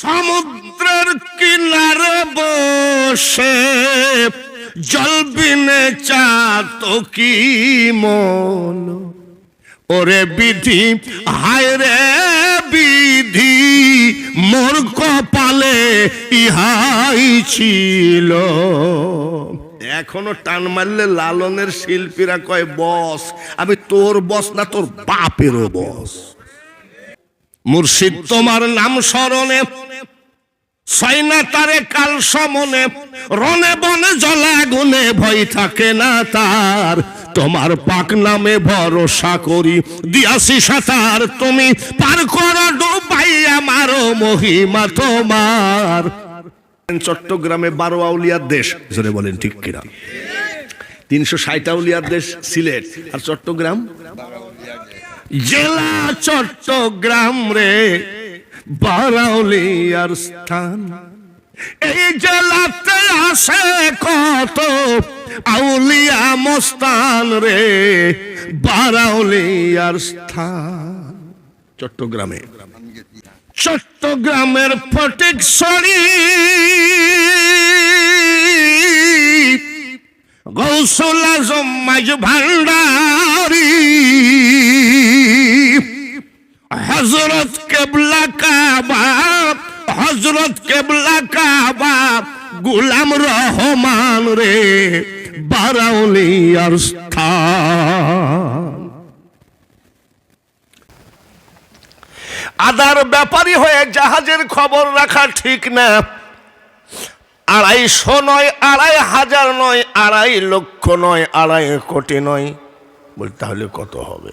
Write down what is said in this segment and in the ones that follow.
সমুদ্রের কিনারে বসে জল বিনে চাত কি মন? ওরে বিধি, হায় রে বিধি, মোর কপালে ইহাই ছিল। এখনও টান মারলে লালনের শিল্পীরা কয়, বস, আমি তোর বস না, তোর বাপেরও বস। মুর্শিদ, তোমার নাম স্মরণে সৈনা তারে কাল সমনে রনে বনে জলা গুনে ভয় থাকে না তার। তোমার পাক নামে ভরসা করি দিয়াসি সাঁতার। তুমি পার করো ডুবাই আমারও মহিমা তোমার। চট্টগ্রামে বারো আউলিয়ার দেশ জোরে বলেন ঠিক কিনা? তিনশো ষাট আউলিয়ার দেশ সিলেট। আর চট্টগ্রাম? জেলা চট্টগ্রাম রে। বারাউলিয়ার স্থান। এই জেলাতে আসে কত আউলিয়া মস্তান রে বারাউলিয়ার স্থান। চট্টগ্রামে। চট্টগ্রামের ফটিক সরি, গৌসুল আজম মাঝ হজরত কেবলা কাবা হজরত কেবলা কাবা, গুলাম রহমান রে বারাউলিয়ার স্থান। আদার ব্যাপারী হয়ে জাহাজের খবর রাখা ঠিক না। আড়াইশো নয়, আড়াই হাজার নয়, আড়াই লক্ষ নয়, আড়াই কোটি নয়। বল তাহলে কত হবে?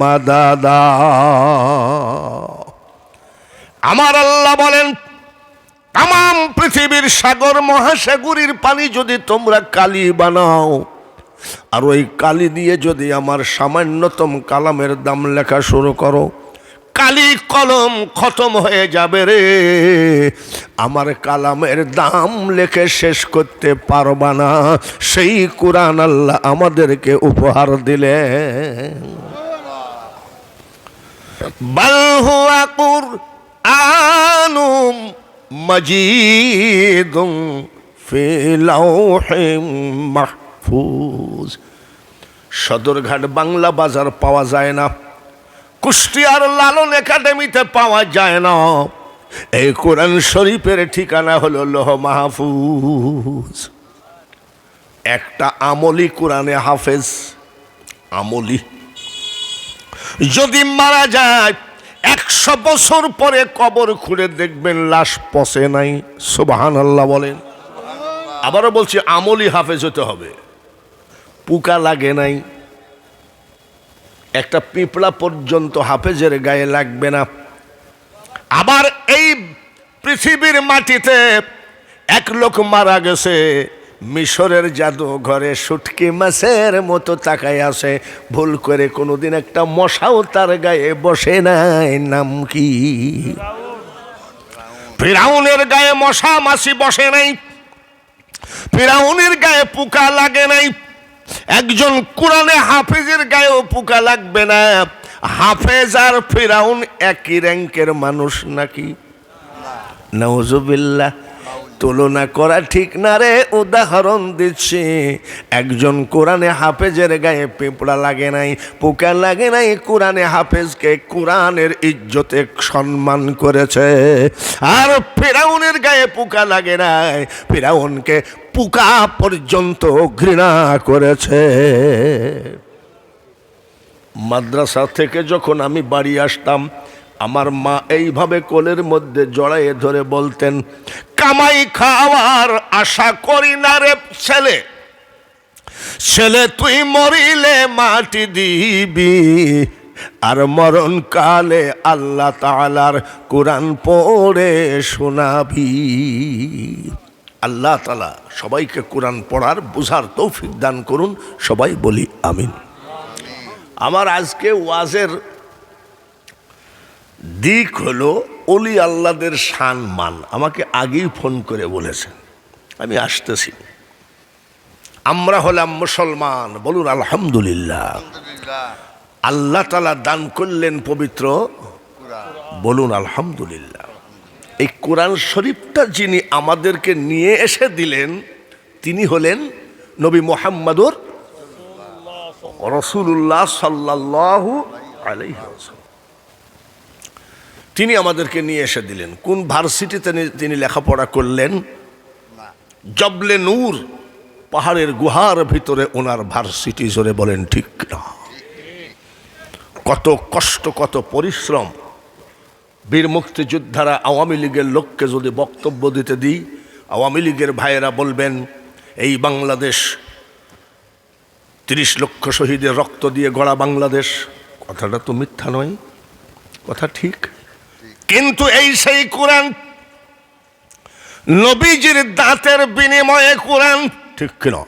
মাদাদা আমার আল্লাহ বলেন তাম পৃথিবীর সাগর মহাসাগরীর পানি যদি তোমরা কালি বানাও, আর ওই কালি দিয়ে যদি আমার সামান্যতম কালামের দাম লেখা শুরু করো, কালি কলম খতম হয়ে যাবে রে। আমার কালামের দাম লেখে শেষ করতে পারবা না। সেই কোরআন আল্লাহ আমাদেরকে উপহার দিলেন। আনুম মজিদুম ফিলাউহিম মাহফুজ। সদরঘাট বাংলা বাজার পাওয়া যায় না। কুষ্টিয়ার লালন একাডেমিতে পাওয়া যায় না। এই কোরআন শরীফের ঠিকানা হলো লোহ মাহফুজ। একটা আমলি কোরআনে হাফেজ, আমলি যদি মারা যায়, একশো বছর পরে কবর খুঁড়ে দেখবেন লাশ পচে নাই। সুবাহান আল্লাহ বলেন। আবারও বলছি, আমলি হাফেজ হতে হবে। পোকা লাগে নাই। একটা পিঁপড়া পর্যন্ত হাফেজের গায়ে লাগবে না। আবার এই পৃথিবীর মাটিতে এক লোক মারা গেছে। মিশরের জাদু ঘরে সুটকি মাছের মতো তাকায় আছে। ভুল করে কোনোদিন একটা মশাও তার গায়ে বসে নাই, নাম কি? ফিরাউনের গায়ে মশা মাছি বসে নাই। ফিরাউনের গায়ে পোকা লাগে নাই। একজন কোরআনে হাফেজের গায়েও পোকা লাগবে না। হাফেজ আর ফিরাউন একই র্যাঙ্কের মানুষ নাকি? নওজুবিল্লাহ তুলনা করা ঠিক না রে, উদাহরণ দিচ্ছি। একজন কোরআনে হাফেজের গায়ে পিঁপড়া লাগে নাই, পোকা লাগে নাই, কোরআনে হাফেজকে কোরআনের ইজ্জতে সম্মান করেছে। আর ফেরাউনের গায়ে পোকা লাগে নাই, ফেরাউনকে পোকা পর্যন্ত ঘৃণা করেছে। মাদ্রাসা থেকে যখন আমি বাড়ি আসতাম আমার মা এইভাবে কোলের মধ্যে জড়াইয়ে ধরে বলতেন, কামাই খাওয়ার আশা করি না রে ছেলে। ছেলে, তুই মরিলে মাটি দিবি। আর মরণকালে আল্লাহ তালার কোরআন পড়ে শোনাবি। আল্লাহ তালা সবাইকে কোরআন পড়ার বোঝার তৌফিক দান করুন, সবাই বলি আমিন। আমার আজকে ওয়াজের দিক হলো অলি আল্লাদের শান মান আমাকে আগেই ফোন করে বলেছেন। আমি আসতেছি। আমরা হলাম মুসলমান। বলুন আলহামদুলিল্লাহ। আল্লাহ তালা দান করলেন পবিত্র বলুন আলহামদুলিল্লাহ। এই কোরআন শরীফটা যিনি আমাদেরকে নিয়ে এসে দিলেন তিনি হলেন নবী মোহাম্মদুর রসুল্লাহ সাল্লাহু ওয়াসাল্লাম। তিনি আমাদেরকে নিয়ে এসে দিলেন। কোন ভার্সিটিতে তিনি লেখাপড়া করলেন? জবলে নূর, পাহাড়ের গুহার ভিতরে ওনার ভার্সিটি জোরে বলেন, ঠিক না। কত কষ্ট, কত পরিশ্রম। বীর মুক্তিযোদ্ধারা আওয়ামী লীগের লোককে যদি বক্তব্য দিতে দিই, আওয়ামী লীগের ভাইয়েরা বলবেন, এই বাংলাদেশ, তিরিশ লক্ষ শহীদের রক্ত দিয়ে গড়া বাংলাদেশ। কথাটা তো মিথ্যা নয়, কথা ঠিক। কিন্তু এই সেই কোরআন নবীজির দাঁতের বিনিময়ে কোরআন, ঠিক কিনা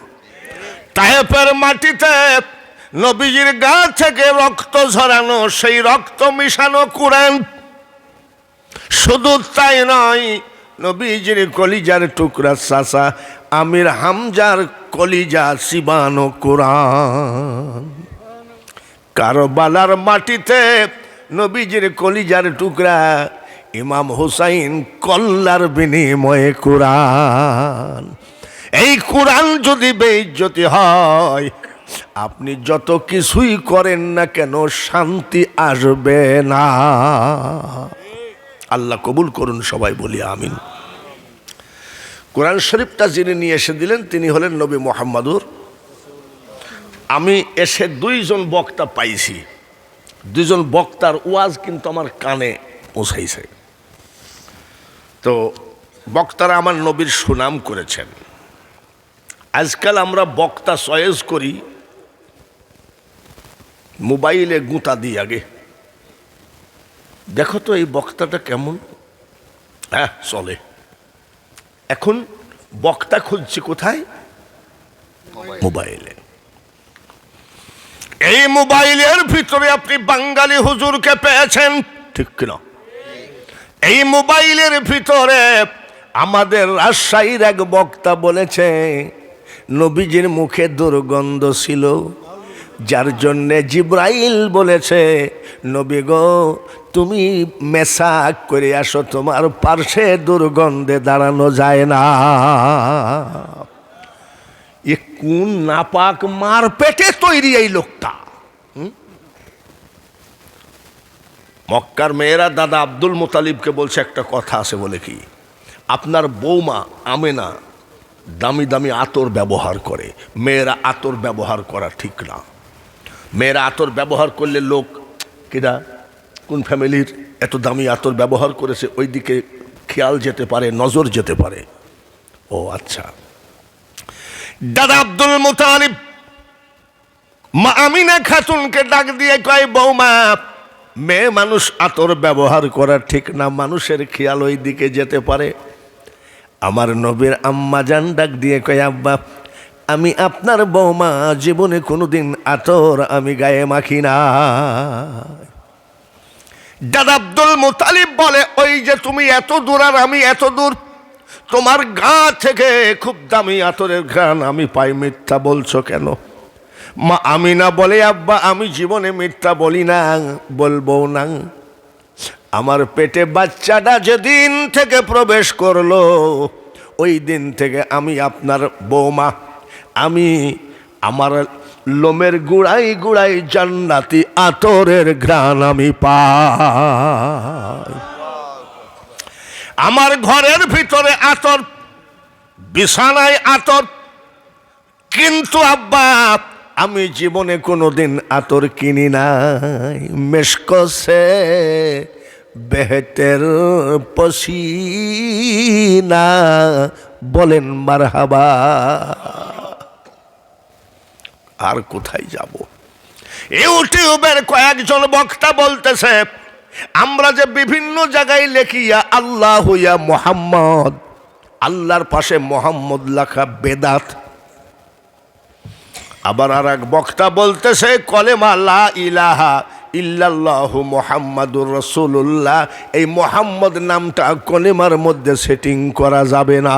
তাহেপের মাটিতে নবীজির গা থেকে রক্ত ঝরানো, সেই রক্ত মিশানো কোরআন। শুধু তাই নয়, নবীজির কলিজার টুকরা চাষা আমির হামজার কলিজা শিবানো কোরআন। কারবালার মাটিতে নবীজির কলিজার টুকরা, ইমাম হুসাইন কল্লার বিনিময়ে কোরআন। এই কোরআন যদি বেইজ্জতি হয়, আপনি যত কিছুই করেন না কেন শান্তি আসবে না। আল্লাহ কবুল করুন, সবাই বলি আমিন। কোরআন শরীফটা যিনি নিয়ে এসে দিলেন, তিনি হলেন নবী মোহাম্মদুর। আমি এসে দুইজন বক্তা পাইছি। দুজন বক্তার ওয়াজ কিন্তু আমার কানে পৌঁছাইছে। তো বক্তারা আমার নবীর সুনাম করেছেন। আজকাল আমরা বক্তা চয়েস করি মোবাইলে গুঁতা দিই আগে। দেখো তো এই বক্তাটা কেমন? হ্যাঁ চলে। এখন বক্তা খুঁজছি কোথায়? মোবাইলে। এই মোবাইলের ভিতরে আপনি বাঙালি হুজুরকে পেয়েছেন, ঠিক কিনা? এই মোবাইলের ভিতরে আমাদের রাজশাহীর এক বক্তা বলেছে, নবীজির মুখে দুর্গন্ধ ছিল, যার জন্যে জিব্রাইল বলেছে, নবী গো, তুমি মেসাক করে আসো, তোমার পার্শ্বে দুর্গন্ধে দাঁড়ানো যায় না। এ কোন নাপাক মার পেটে তৈরি এই লোকটা? মক্কার মেয়েরা দাদা আব্দুল মোতালিবকে বলছে একটা কথা আছে বলে কি, আপনার বৌমা আমেনা দামি দামি আতর ব্যবহার করে, মেয়েরা আতর ব্যবহার করা ঠিক না। মেয়েরা আতর ব্যবহার করলে লোক কিনা কোন ফ্যামিলির এত দামি আতর ব্যবহার করেছে ওই দিকে খেয়াল যেতে পারে, নজর যেতে পারে। ও আচ্ছা। দাদা আব্দুল মুতালিব, মা আমিনা খাতুনকে ডাক দিয়ে কয়, বৌমা, মেয়ে মানুষ আতর ব্যবহার করা ঠিক না, মানুষের খেয়াল ওই দিকে যেতে পারে। আমার নবীর আম্মা জান ডাক দিয়ে কয়, আব্বা, আমি আপনার বৌমা, জীবনে কোনোদিন আতর আমি গায়ে মাখি না। দাদা আব্দুল মুতালিব বলে, ওই যে তুমি এত দূর আর আমি এত দূর তোমার গা থেকে খুব দামি আতরের ঘ্রাণ আমি পাই, মিথ্যা বলছো কেন? মা আমি না বলে, আব্বা, আমি জীবনে মিথ্যা বলি না, বলব না। আমার পেটে বাচ্চাটা যেদিন থেকে প্রবেশ করল, ওই দিন থেকে আমি আপনার বৌমা। আমি আমার লোমের গুড়াই গুড়াই জান্নাতি আতরের ঘ্রাণ আমি পাই। আমার ঘরের ভিতরে আতর, বিছানায় আতর। কিন্তু আব্বা, আমি জীবনে কোনোদিন আতর কিনি নাই। মেসকসে বেহেতের পসিনা বলেন, মারহাবা। আর কোথায় যাব? ইউটিউবের কয়েকজন বক্তা বলতেছে আমরা যে বিভিন্ন জায়গায় লেখিয়া, আল্লাহ হইয়া মোহাম্মদ। আল্লাহর পাশে মোহাম্মদ লেখা বেদাত। আবার আর এক বক্তা বলতেছে, কলেমা ইলাহা ইল্লাল্লাহু মোহাম্মদুর রসুল্লাহ এই মোহাম্মদ নামটা কলেমার মধ্যে সেটিং করা যাবে না।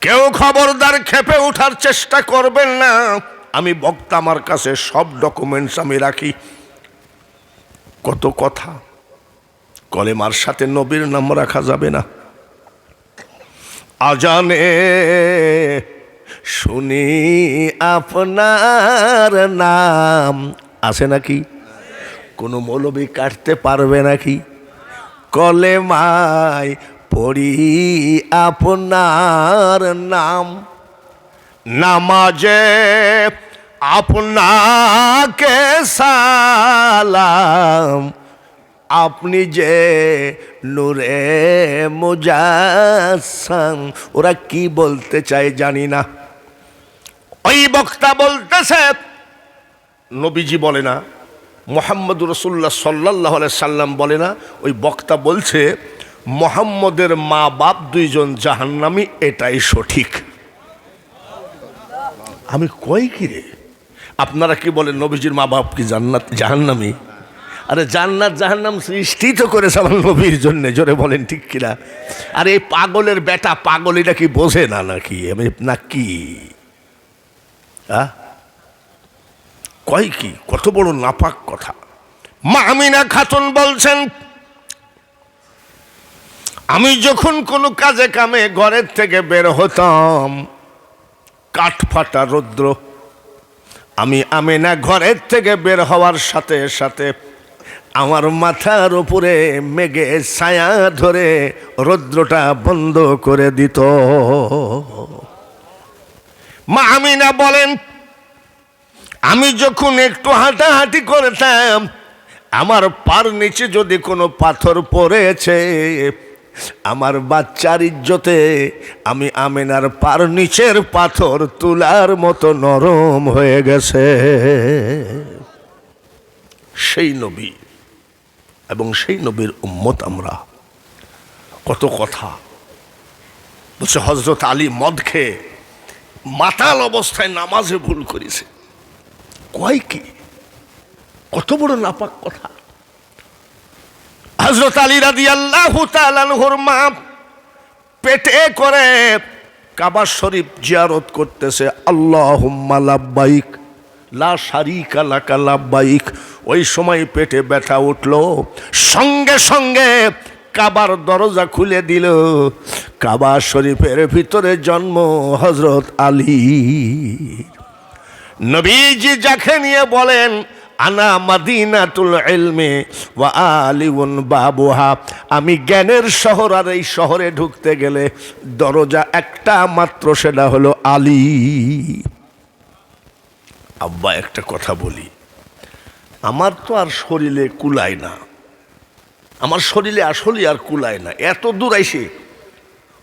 কেউ খবরদার খেপে ওঠার চেষ্টা করবেন না। আমি বক্তা আমার কাছে সব ডকুমেন্টস আমি রাখি। কত কথা। কলেমার সাথে নবীর নাম রাখা যাবে না। আজানে শুনি আপনার নাম। আছে নাকি? কোনো মৌলবি কাটতে পারবে নাকি? কলেমায় পড়ি আপনার নাম। নামাজে আপনাকে সালাম। আপনি যে নূরে মুজাসসাম, ওরা কি বলতে চায় জানি না। ওই বক্তা বলতেছে, নবীজি বলে না মোহাম্মদ রসুল্লাহ সাল্লাহ সাল্লাম বলে না, ওই বক্তা বলছে, মোহাম্মদের মা বাপ দুইজন জাহান্নামি, এটাই সঠিক। আমি কই কি রে? আপনারা কি বলেন, নবীজির মা বাপ কি জান্নাত, জাহান্নামি? আরে জান্নাত, জাহান্নাম সৃষ্টি তো করেছে আমার নবীর জন্য, জোরে বলেন ঠিক কিনা? আর এই পাগলের বেটা, পাগল এটা কি বোঝে না নাকি? আমি, না কি? কয় কি? কত বড় নাপাক কথা। মা আমিনা খাতুন বলছেন, আমি যখন কোনো কাজে কামে ঘরের থেকে বের হতাম, কাঠ ফাটা রৌদ্র আমি আমিনা ঘরের থেকে বের হওয়ার সাথে সাথে আমার মাথার উপরে মেঘে ছায়া ধরে রৌদ্রটা বন্ধ করে দিত। মা আমিনা বলেন, আমি যখন একটু হাঁটাহাঁটি করতাম, আমার পার নিচে যদি কোনো পাথর পড়েছে আমার বাচ্চার ইজ্জতে আমি আমিনার পার নিচের পাথর তুলার মতো নরম হয়ে গেছে। সেই নবী এবং সেই নবীর উম্মত আমরা। কত কথা। বলছে হজরত আলী মদ খেয়ে মাতাল অবস্থায় নামাজে ভুল করেছে। কয় কি? কত বড় নাপাক কথা। হজরত আলী রাদি আল্লাহ তালানহর মা পেটে করে কাবা শরীফ জিয়ারত করতেছে আল্লাহ লাব্বাইক, লা শারিকা লাকা লাব্বাইক। ওই সময় পেটে ব্যথা উঠল, সঙ্গে সঙ্গে কাবার দরজা খুলে দিল। কাবা শরীফের ভিতরে জন্ম হজরত আলী। নবীজি যাকে নিয়ে বলেন আনা মাদিনাতুল ইলমে ওয়া আলিউন বাবুহা। আমি জ্ঞানের শহর আর এই শহরে ঢুকতে গেলে দরজা একটা মাত্র, সেটা হলো আলী। আব্বা, একটা কথা বলি। আমার তো আর শরীরে কুলায় না। আমার শরীরে আসলে আর কুলায় না। এত দূর আইসে,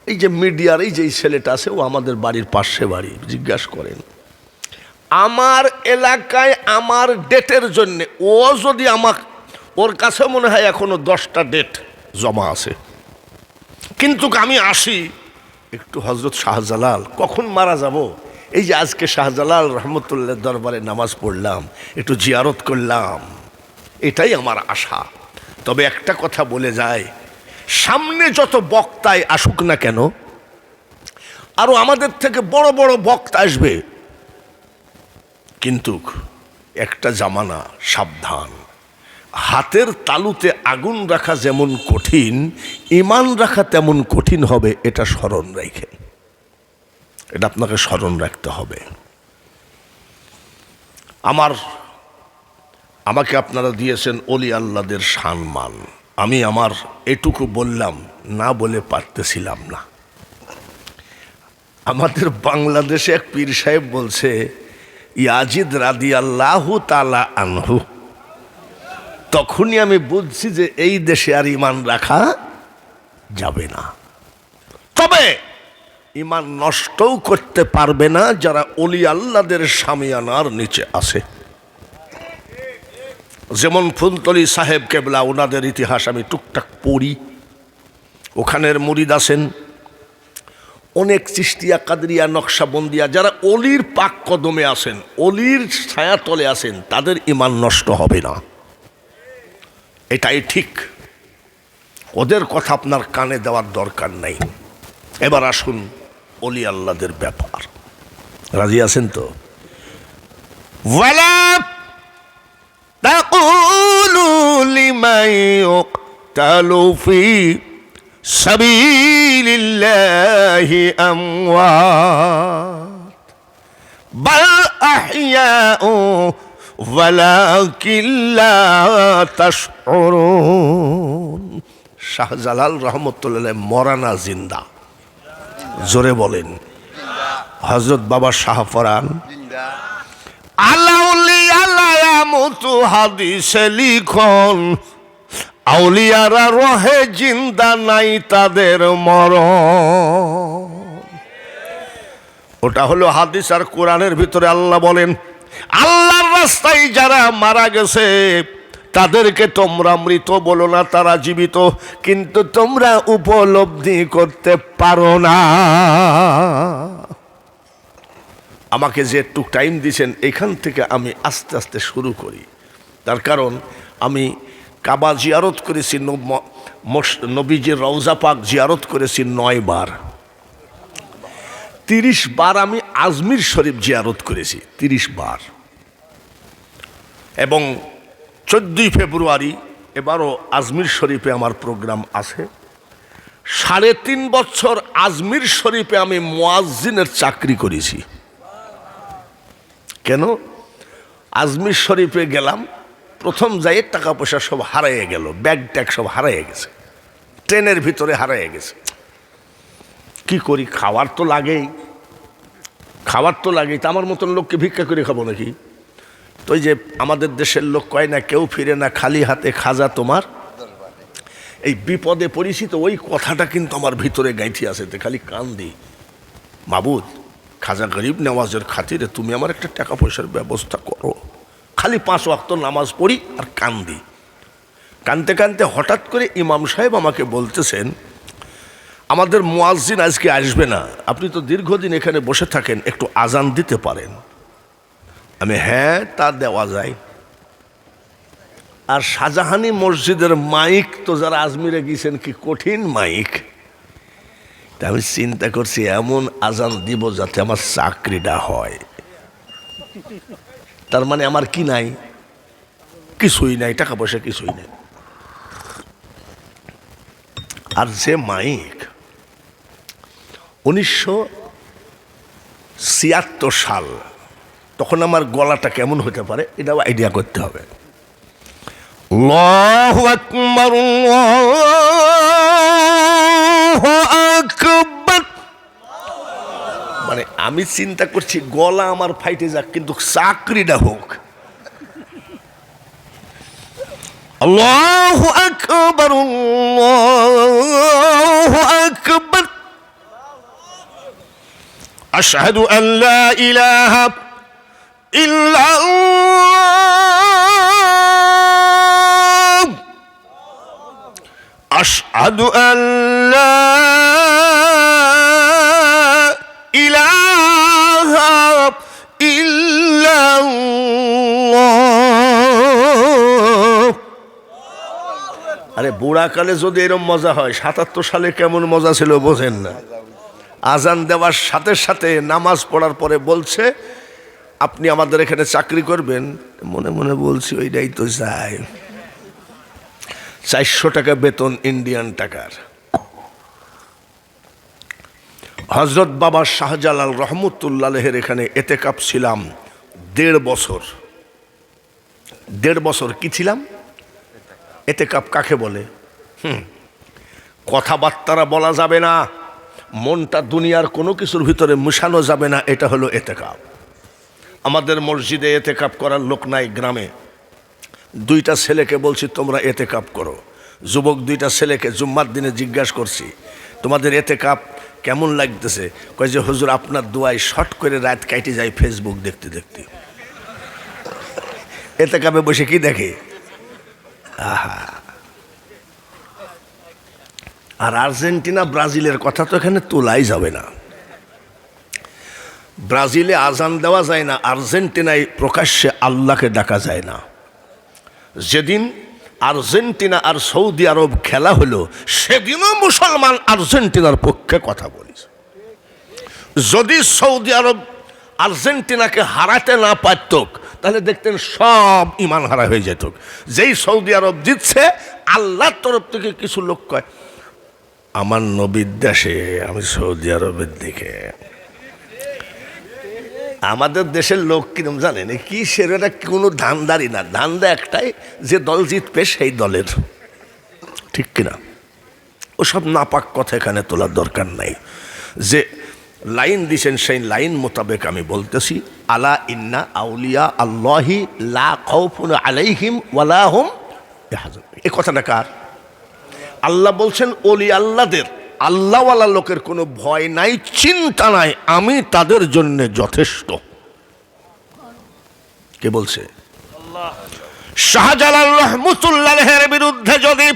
এই যে মিডিয়ার, এই যে ছেলেটা আছে, ও আমাদের বাড়ির পাশে বাড়ি, জিজ্ঞাসা করেন। আমার এলাকায় আমার ডেটের জন্য, ও যদি আমার ওর কাছে মনে হয় এখনও দশটা ডেট জমা আছে। কিন্তু আমি আসি, একটু হজরত শাহজালাল, কখন মারা যাব? এই যে আজকে শাহজালাল রহমতুল্লাহ দরবারে নামাজ পড়লাম, একটু জিয়ারত করলাম, এটাই আমার আশা। তবে একটা কথা বলে যায় সামনে যত বক্তায় আসুক না কেন আরও আমাদের থেকে বড় বড় বক্তা আসবে। কিন্তু একটা জামানা সাবধান। হাতের তালুতে আগুন রাখা যেমন কঠিন, ইমান রাখা তেমন কঠিন হবে, এটা স্মরণ রেখে। এটা আপনাকে স্মরণ রাখতে হবে। আমার, আমাকে আপনারা দিয়েছেন অলি আল্লাদের সম্মান। আমি আমার এটুকু বললাম, না বলে পারতেছিলাম না। আমাদের বাংলাদেশে এক পীর সাহেব বলছে ইয়াজিদ রাদি আল্লাহু তালা আনহু। তখনই আমি বুঝছি যে এই দেশে আর ইমান রাখা যাবে না। তবে ইমান নষ্টও করতে পারবে না যারা অলি আল্লাদের সামিয়ানার নিচে আছে। যেমন ফুলতলি সাহেব কেবলা, ওনাদের ইতিহাস আমি টুকটাক পড়ি। ওখানের মুরিদ আছেন অনেক চিস্তিয়া কাদরিয়া, নকশাবন্দিয়া, যারা অলির পাক কদমে আসেন, অলির ছায়াতলে আসেন, তাদের ইমান নষ্ট হবে না। এটাই ঠিক। ওদের কথা আপনার কানে দেওয়ার দরকার নাই। এবার আসুন অলি আল্লাদের ব্যাপার। রাজি আছেন তো? তাকুলু লিমাই তালুফি সাবিলিল্লাহি আমওয়াত। বাল আহইয়াউ ওয়ালাকিন লা তাশউরুন। শাহজালাল রহমতুল্লাহ মরানা জিন্দা। জোরে বলেন। হজরত বাবা শাহফরান আলাউলি আলায়ামতু হাদিসে লিখন। আউলিয়ারা রহে জিন্দা নাই তাদের মর ওটা হলো হাদিস আর কোরআনের ভিতরে আল্লাহ বলেন, আল্লাহর রাস্তায় যারা মারা গেছে, তাদেরকে তোমরা মৃত বলো না, তারা জীবিত, কিন্তু তোমরা উপলব্ধি করতে পারো না। আমাকে যে একটু টাইম দিয়েছেন এখান থেকে আমি আস্তে আস্তে শুরু করি। তার কারণ, আমি কাবা জিয়ারত করেছি নবীজির রওজা পাক জিয়ারত করেছি নয় বার। তিরিশ বার আমি আজমির শরীফ জিয়ারত করেছি, তিরিশ বার। এবং চোদ্দই ফেব্রুয়ারি এবারও আজমির শরীফে আমার প্রোগ্রাম আছে। সাড়ে তিন বছর আজমির শরীফে আমি মোয়াজ্জিনের চাকরি করেছি। কেন? আজমির শরীফে গেলাম প্রথম যাই টাকা পয়সা সব হারাইয়ে গেল, ব্যাগ ট্যাগ সব হারাইয়ে গেছে, ট্রেনের ভিতরে হারাইয়ে গেছে। কি করি, খাওয়ার তো লাগেই, খাওয়ার তো লাগেই, তা আমার মতন লোককে ভিক্ষা করে খাব নাকি? তো যে আমাদের দেশের লোক কয় না, কেউ ফিরে না, খালি হাতে খাজা তোমার? এই বিপদে পরিচিত ওই কথাটা কিন্তু আমার ভিতরে গাইথি আছে, তো খালি কান দিই মাবুদ, খাজা গরিব নেওয়াজের খাতিরে তুমি আমার একটা টাকা পয়সার ব্যবস্থা করো। খালি পাঁচ ওয়াক্ত নামাজ পড়ি আর কান্দি। কানতে কানতে হঠাৎ করে ইমাম সাহেব আমাকে বলতেছেন, আমাদের মোয়াজ্জিন আজকে আসবে না। আপনি তো দীর্ঘদিন এখানে বসে থাকেন, একটু আজান দিতে পারেন। আমি হ্যাঁ তা দেওয়া যায়। আর শাহজাহানি মসজিদের মাইক তো যারা আজমিরে গিয়েছেন, কি কঠিন মাইক? তা আমি চিন্তা করছি, এমন আজান দিব যাতে আমার চাকরিটা হয়। তার মানে আমার কি নাই? কিছুই নাই, টাকা পয়সা কিছুই নাই। আর যে মাইক, উনিশশো ছিয়াত্তর সাল, তখন আমার গলাটা কেমন হতে পারে, এটাও আইডিয়া করতে হবে। আকবার। মানে আমি চিন্তা করছি গলা আমার ফাইটে যাক কিন্তু চাকরিটা হোক আল্লাহু আকবার আল্লাহু আকবার أشهد أن لا إله إلا الله أشهد أن لا আরে বুড়াকালে যদি এরম মজা হয়, সাতাত্তর সালে কেমন মজা ছিল বোঝেন না। আজান দেওয়ার সাথে সাথে নামাজ পড়ার পরে বলছে, আপনি আমাদের এখানে চাকরি করবেন? মনে মনে বলছি, ওইটাই তো যাই চারশো টাকা বেতন ইন্ডিয়ান টাকার। হজরত বাবা শাহজালাল রহমতুল্লাহের এখানে এতে কাপ ছিলাম দেড় বছর। দেড় বছর কি ছিলাম? এতে কাপ কাকে বলে? হুম, কথাবার্তারা বলা যাবে না, মনটা দুনিয়ার কোনো কিছুর ভিতরে মুশানো যাবে না, এটা হলো এতে কাপ। আমাদের মসজিদে এতে কাপ করার লোক নাই গ্রামে। দুইটা ছেলেকে বলছি, তোমরা এতে কাপ করো। যুবক দুইটা ছেলেকে জুম্মার দিনে জিজ্ঞাসা করছি, তোমাদের এতে কাপ কেমন লাগতেছে? কয় যে, হুজুর, আপনার দোয়ায় শর্ট করে রাত কাইটে যায় ফেসবুক দেখতে দেখতে। এতে কাপে বসে কি দেখে? আহা। আর আর্জেন্টিনা, ব্রাজিলের কথা তো এখানে তোলাই যাবে না। ব্রাজিলে আজান দেওয়া যায় না, আর্জেন্টিনায় প্রকাশ্যে আল্লাহকে ডাকা যায় না। যেদিন আর্জেন্টিনা আর সৌদি আরব খেলা হলো, সেদিনও মুসলমান আর্জেন্টিনার পক্ষে কথা বলেছে। যদি সৌদি আরব আর্জেন্টিনাকে হারাতে না পারত তাহলে দেখতেন সব ইমান হারা হয়ে যেত। যেই সৌদি আরব জিতছে, আল্লাহর তরফ থেকে কিছু লোক কয়, আমার নবীর দেশে, আমি সৌদি আরবের দিকে। আমাদের দেশের লোক কিরম জানেন? কি সেটা কোনো ধানদারি না। ধান্দা একটাই, যে দল জিতবে সেই দলের। ঠিক কিনা? ওসব নাপাক কথা এখানে তোলার দরকার নাই। যে লাইন দিছেন, সেই লাইন মোতাবেক আমি বলতেছি, আলা ইন্না আউলিয়া আল্লাহি লা খাউফুন আলাইহিম ওয়ালা হুম ইয়াহজানুন। এই কথাটা কার? আল্লাহ বলছেন, ওলি আল্লাহদের আল্লাহওয়ালা লোকের কোনো ভয় নাই, চিন্তা নাই, আমি তাদের জন্য যথেষ্ট। কে বলছে? শাহজালাল রহমতুল্লাহের বিরুদ্ধে যদি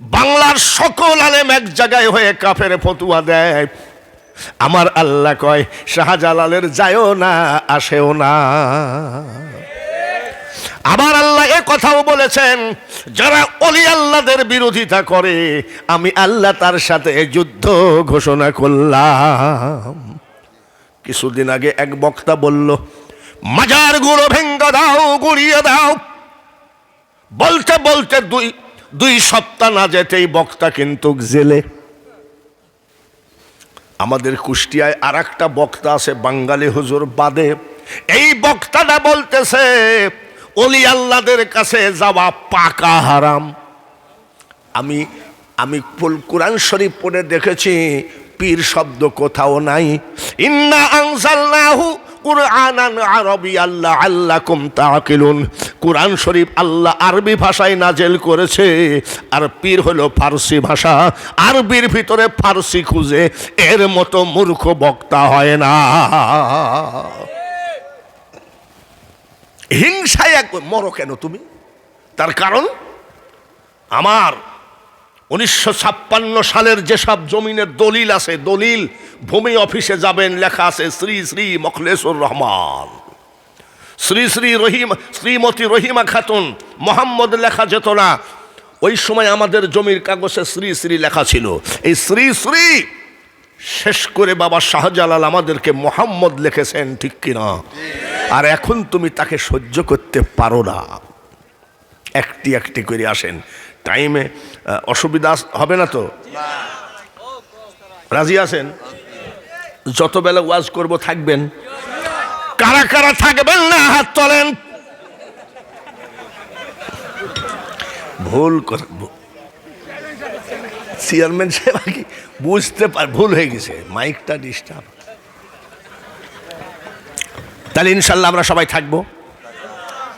বাংলার সকল আলেম এক জায়গায় হয়ে কাফের ফতুয়া দেয় আমার আল্লাহ কয়, শাহজালালের যায়ও না, আসেও না। আবার আল্লাহ এ কথাও বলেছেন, যারা অলি আল্লাহদের বিরোধিতা করে, আমি আল্লাহ তার সাথে যুদ্ধ ঘোষণা করলাম। কিছুদিন আগে এক বক্তা বলল, মাজার গুঁড়ো ভেঙ্গ দাও, গুড়িয়ে দাও। বলতে বলতে দুই দুই সপ্তাহ না যেতেই বক্তা কিন্তু জেলে। আমাদের কুষ্টিয়ায় আর একটা বক্তা আছে, বাঙালি হুজুর বাদে। এই বক্তাটা বলতেছে, অলি আল্লাদের কাছে যাওয়া পাকা হারাম। আমি আমি কোরআন শরীফ পড়ে দেখেছি, পীর শব্দ কোথাও নাই। ইন্না আনসালনাহু কুরআনান আরবি আল্লাহ আল্লাকুম তাকিলুন। কোরআন শরীফ আল্লাহ আরবি ভাষায় নাজেল করেছে। আর পীর হলো ফার্সি ভাষা। আরবির ভিতরে ফার্সি খুঁজে এর মতো মূর্খ বক্তা হয় না। হিংসায় এক মরো কেন তুমি? তার কারণ? আমার উনিশশো ছাপ্পান্ন সালের যেসব জমিনের দলিল আছে, দলিল ভূমি অফিসে যাবেন, লেখা আছে, শ্রী শ্রী মখলেসুর রহমান। শ্রী শ্রী রহিম, শ্রীমতী রহিমা খাতুন, মোহাম্মদ লেখা যেত না। ওই সময় আমাদের জমির কাগজে শ্রী শ্রী লেখা ছিল। এই শ্রী শ্রী শেষ করে বাবা শাহজালাল আমাদেরকে মোহাম্মদ লিখেছেন, ঠিক কিনা? আর এখন তুমি তাকে সহ্য করতে পারো না। একটি একটি করে আসেন। টাইমে অসুবিধা হবে না তো? রাজি আছেন? যত বেলা ওয়াজ করব থাকবেন। কারা কারা থাকবেন না, হাত তোলেন। ভুল করে চেয়ারম্যান সাহেব কি বুঝতে পার ভুল হয়ে গেছে, মাইকটা ডিস্টার্ব তাহলে ইনশাল্লাহ আমরা সবাই থাকব।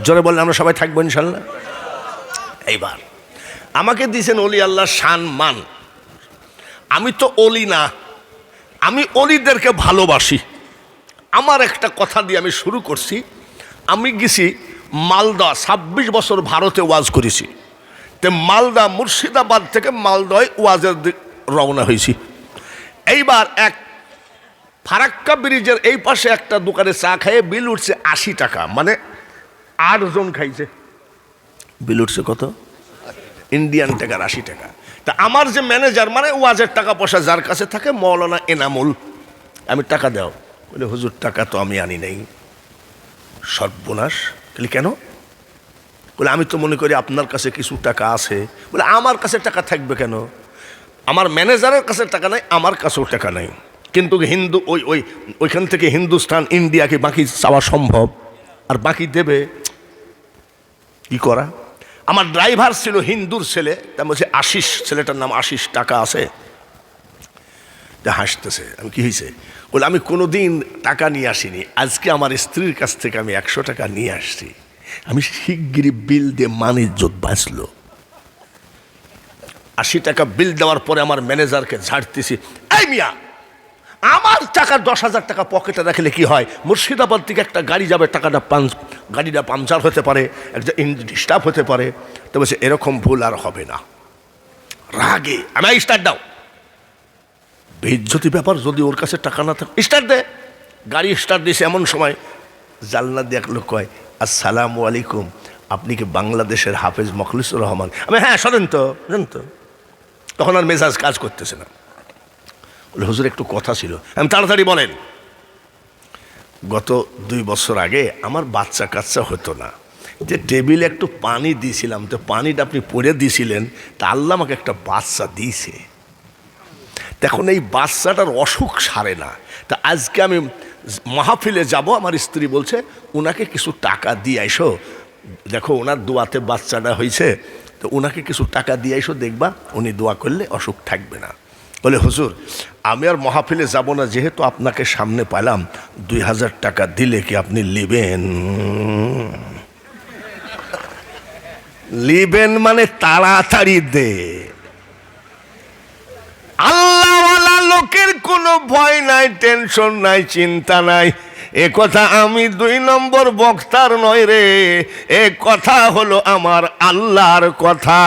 জোরে বললে আমরা সবাই থাকব ইনশাল্লাহ? এইবার, আমাকে দিয়েছেন অলি আল্লাহ শান মান। আমি তো অলি না, আমি অলিদেরকে ভালোবাসি। আমার একটা কথা দিয়ে আমি শুরু করছি। আমি গেছি মালদা, ছাব্বিশ বছর ভারতে ওয়াজ করেছি। তে মালদা, মুর্শিদাবাদ থেকে মালদায় ওয়াজের দিক রওনা হয়েছি। এইবার এক ফারাক্কা ব্রিজের এই পাশে একটা দোকানে চা খাইয়ে বিল উঠছে আশি টাকা মানে আটজন খাইছে। বিল উঠছে কত? ইন্ডিয়ান টাকার আশি টাকা। তা আমার যে ম্যানেজার মানে ওয়াজের টাকা পয়সা যার কাছে থাকে, মৌলানা এনামুল। আমি টাকা দাও বলে, হুজুর, টাকা তো আমি আনি নাই। সর্বনাশ? বলি, কেন? বলে, আমি তো মনে করি আপনার কাছে কিছু টাকা আছে। বলে, আমার কাছে টাকা থাকবে কেন? আমার ম্যানেজারের কাছে টাকা নাই, আমার কাছেও টাকা নাই। কিন্তু হিন্দু, ওই ওই, ওইখান থেকে হিন্দুস্তান ইন্ডিয়াকে বাকি চাওয়া সম্ভব। আর বাকি দেবে, কি করা? আমার ড্রাইভার ছিল হিন্দুর ছেলে তা বলছে আশিস, ছেলেটার নাম আশিস, টাকা আছে? হাসতেছে। আমি, কি হয়েছে বলে, আমি কোনো দিন টাকা নিয়ে আসিনি। আজকে আমার স্ত্রীর কাছ থেকে আমি একশো টাকা নিয়ে আসছি। আমি শিগগিরই বিল দিয়ে মানিজ্জত বাঁচলো। আশি টাকা বিল দেওয়ার পরে আমার ম্যানেজারকে ঝাড়তেছি, এই মিয়া, আমার টাকা দশ হাজার টাকা পকেটে রাখলে কি হয়? মুর্শিদাবাদ থেকে একটা গাড়ি যাবে, টাকাটা পাঞ্চ গাড়িটা পাংচার হতে পারে, একটা ইঞ্জিন ডিস্টার্ব হতে পারে। তবে বলছে, এরকম ভুল আর হবে না। রাগে আমি স্টার্ট দাও। বেজ্জতি ব্যাপার যদি ওর কাছে টাকা না থাকে স্টার্ট দে। গাড়ি স্টার্ট দিয়েছে এমন সময়। জালনা দিয়ে এক লোক কয় আসসালামু আলাইকুম আপনি কি বাংলাদেশের হাফেজ মখলিসুর রহমান? আমি হ্যাঁ শোনেন তো জানেন তো। তখন আর মেজাজ কাজ করতেছে না। বলে, হুজুর একটু কথা ছিল। আমি তাড়াতাড়ি বলেন। গত দুই বছর আগে আমার বাচ্চা কাচ্চা হতো না। যে টেবিলে একটু পানি দিয়েছিলাম তো পানিটা আপনি পরে দিয়েছিলেন তা আল্লাহ আমাকে একটা বাচ্চা দিয়েছে। দেখুন, এই বাচ্চাটার অসুখ সারে না। তা আজকে আমি মাহফিলে যাব, আমার স্ত্রী বলছে ওনাকে কিছু টাকা দিয়ে আইসো। দেখো ওনার দোয়াতে বাচ্চাটা হয়েছে তো ওনাকে কিছু টাকা দিয়ে আইসো, দেখবা উনি দোয়া করলে অসুখ থাকবে না। বলে, হুজুর, আমি আর মহাফিলে যাব না, যেহেতু আপনাকে সামনে পেলাম দুই হাজার টাকা দিলে কি আপনি নেবেন লিবেন মানে তাড়াতাড়ি দে। আল্লাহওয়ালা লোকের কোনো ভয় নাই টেনশন নাই, চিন্তা নাই। এ কথা আমি দুই নম্বর বক্তার নয় রে, এ কথা হলো আমার আল্লাহর কথা।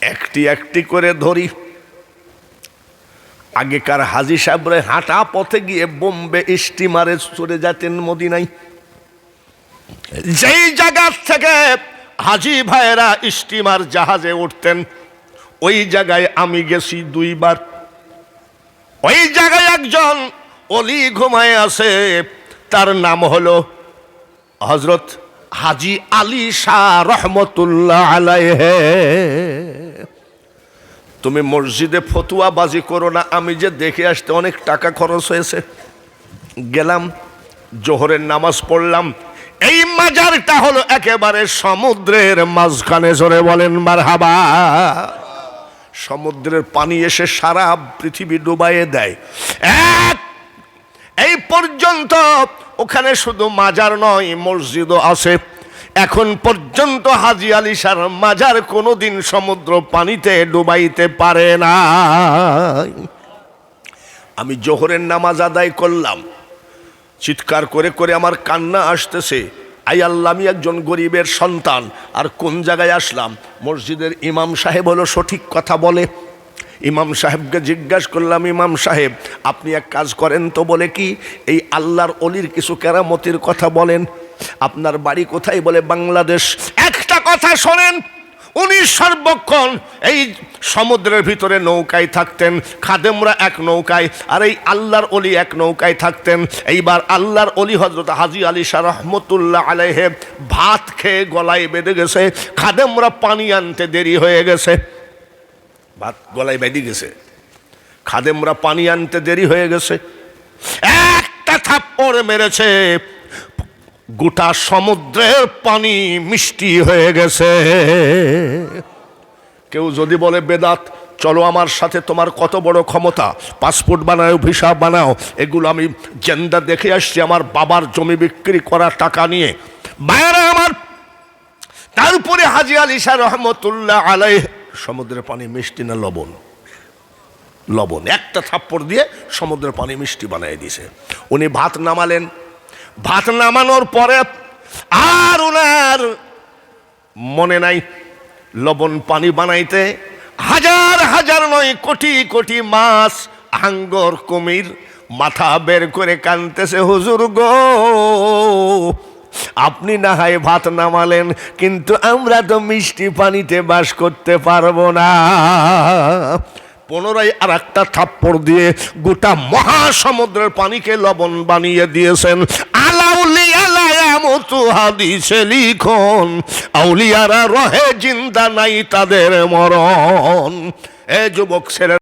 একটি একটি করে ধরি। আগেকার হাজি সাহেবরে হাঁটা পথে গিয়ে বোম্বে স্টিমারে চলে যেতেন মদিনায়। যেই জায়গা থেকে হাজি ভাইয়েরা স্টিমার জাহাজে উঠতেন। ওই জায়গায় আমি গেছি দুইবার। ওই জায়গায় একজন অলি ঘুমায় আছে। তার নাম হলো হজরত হাজি আলী শাহ রহমতুল্লাহ আলাইহে। তুমি মসজিদে ফতুয়া বাজি করো না, আমি যে দেখে আসতে অনেক টাকা খরচ হয়েছে। গেলাম, জোহরের নামাজ পড়লাম। এই মাজারটা হলো একেবারে সমুদ্রের মাঝখানে, জোরে বলেন মারহাবা। সমুদ্রের পানি এসে সারা পৃথিবী ডুবাইয়ে দেয়। এক, এই পর্যন্ত ওখানে শুধু মাজার নয়, মসজিদও আছে। এখন পর্যন্ত হাজি আলী আলিশার মাজার কোনোদিন সমুদ্র পানিতে ডুবাইতে পারে না আমি জোহরের নামাজ আদায় করলাম। চিৎকার করে করে আমার কান্না আসতেছে। আই আল্লাহ, আমি একজন গরিবের সন্তান, আর কোন জায়গায় আসলাম? মসজিদের ইমাম সাহেব হলো সঠিক কথা বলে। ইমাম সাহেবকে জিজ্ঞাসা করলাম, ইমাম সাহেব, আপনি এক কাজ করেন তো বলে কি? এই আল্লাহর অলির কিছু কেরামতির কথা বলেন। আপনার বাড়ি কোথায় বলে? বাংলাদেশ। একটা কথা শোনেন উনি সর্বক্ষণ এই সমুদ্রের ভিতরে নৌকায় থাকতেন, খাদেমরা এক নৌকায়, আর এই আল্লাহর অলি এক নৌকায় থাকতেন। এইবার আল্লাহর অলি হজরত হাজি আলী শাহ রহমতুল্লাহ আলাইহে ভাত খেয়ে গলায় বেঁধে গেছে। খাদেমরা পানি আনতে দেরি হয়ে গেছে। ভাত গলায় বেঁধে গেছে। খাদেমরা পানি আনতে দেরি হয়ে গেছে। একটা থাপ্পড় মেরেছে। গোটা সমুদ্রের পানি মিষ্টি হয়ে গেছে। কেউ যদি বলে, বেদাত, চলো আমার সাথে তোমার কত বড় ক্ষমতা, পাসপোর্ট বানাও, ভিসা বানাও, এগুলো আমি জেন্দা দেখে আসছি, আমার বাবার জমি বিক্রি করা টাকা নিয়ে। বাইরে আমার তারপরে হাজি আলী শাহ রহমতুল্লাহ আলাই সমুদ্রের পানি মিষ্টি না লবণ? লবণ, একটা থাপ্পড় দিয়ে সমুদ্রের পানি মিষ্টি বানিয়ে দিয়েছে। উনি ভাত নামালেন ভাত নামানোর পরে আর ওনার মনে নাই লবণ পানি বানাইতে। হাজার হাজার নয়, কোটি কোটি মাছ হাঙ্গর কুমির মাথা বের করে কানতেছে, হুজুর গো, আপনি না হয় ভাত নামালেন, কিন্তু আমরা তো মিষ্টি পানিতে বাস করতে পারব না। পুনরায় আর একটা থাপ্পড় দিয়ে গোটা মহাসমুদ্রের পানিকে লবণ বানিয়ে দিয়েছেন। আলাউলি হাদিসে লিখন, আউলিয়ারা রহে জিন্দা নাই তাদের মরণ। এ যুবক ছেলে